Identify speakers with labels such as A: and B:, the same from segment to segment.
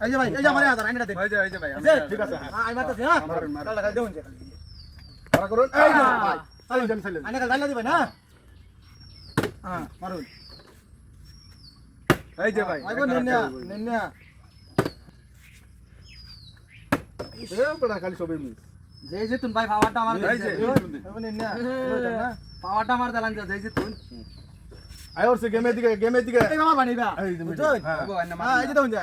A: এই যে ভাই এই যে আমার হাজার আইনাটা দেন।
B: এই যে এই যে ভাই? ঠিক আছে
A: আমি মারতেছি হ্যাঁ।
B: মারুন।
A: দেউন যে।
B: ধরা করুন। এই যে ভাই চালিয়ে যান চালিয়ে
A: আইনা কাল দিবেন হ্যাঁ। হ্যাঁ মারুন।
B: এই যে ভাই
A: আইগো নিন্না নিন্না
B: এ বড় খালি সবই মিস
C: যে জিতুন ভাই পাওয়ারটা আমার
B: এই যে
A: আইগো
C: পাওয়ারটা আমার দিলাম যে জিতুন।
B: আয় ওর সে গেমের দিকে গেমের দিকে।
A: এই মামা বানিবা।
B: এই
A: বুঝছেন?
B: হ্যাঁ।
A: হ্যাঁ এই যে দেউন যে।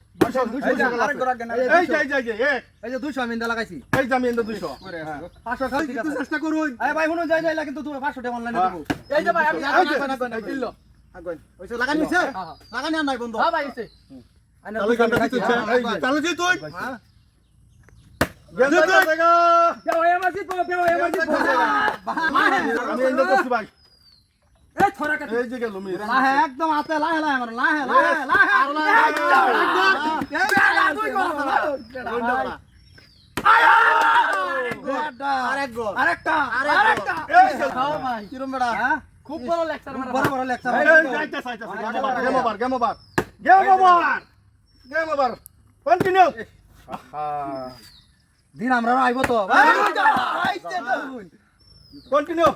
B: চেষ্টা করুন।
C: ভাই শুনুন যাই যাই কিন্তু পাঁচশো টাকা অনলাইনে দেবো। এই যে ভাই আমি
A: লাগানি লাগানি আর নাই বন্ধু।
C: হ্যাঁ ভাই
B: তাহলে তুই তুই ভাই।
C: হ্যাঁ খুব বড় লেকচার বড় বড় lecture
B: game over game over game over game over continue
C: দিন আমরা আইব তো
B: কন্টিনিউ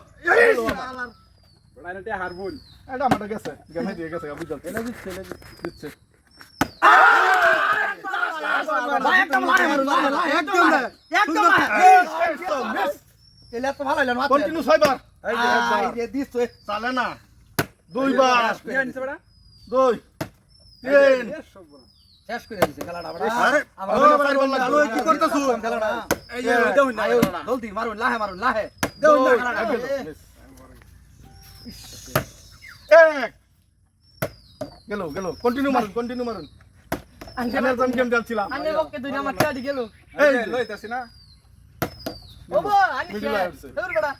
A: লাইনতে হারবুন
B: এটা আমাদের গেছে গেমে দিয়ে গেছে বুঝল
A: এনে দিচ্ছে এনে
B: দিচ্ছে
C: একদম লাহে মারো লাহে লাহে একদম লাহে একদম লাহে
B: মিস
C: এলে তো ভালো হইল না
B: কন্টিনিউ ছয়বার এই যে
C: এই
B: একবার
C: যে দিস তো
B: চালে না দুইবার দুই তিন
C: শেষ করে দিছে খেলাটা বড়
B: আরে
C: আবার
B: ও ভাই বল লাগল কি করতেছ
C: খেলাটা
A: এই যে দেউন না
C: জলদি মারুন লাহে মারুন লাহে
B: না
C: না
B: এক গেল কন্টিনিউ মারুন কন্টিনিউ মারুন। আঙ্গেল জন গেম খেলছিলাম।
C: আঙ্গেল বককে দুই নাম্বার টাডি গেল।
B: এই
A: লইতাছি না।
C: ওবো
B: আঙ্গেল
C: দূর বড়া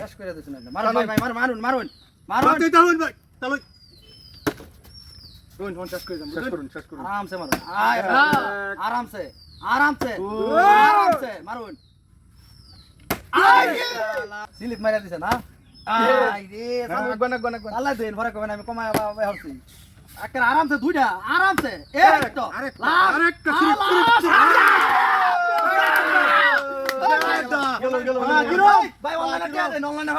C: শেষ করে দিছেন না মারুন ভাই মারুন মারুন মারুন। মারুন
B: তুই তাহলে ভাই তাহলে।
A: রোন ফোন শেষ করে দাম
B: শেষ করুন শেষ করুন।
C: আরামসে মারুন। আরামসে
B: আরামসে
C: আরামসে মারুন। আই সিলিপ মারা দিছেন হ্যাঁ আমি কমায় হরছি। আকের আরাম সে দুইটা আরাম সে
A: আরেকটা,
C: ভাই অনলাইনে অনলাইনে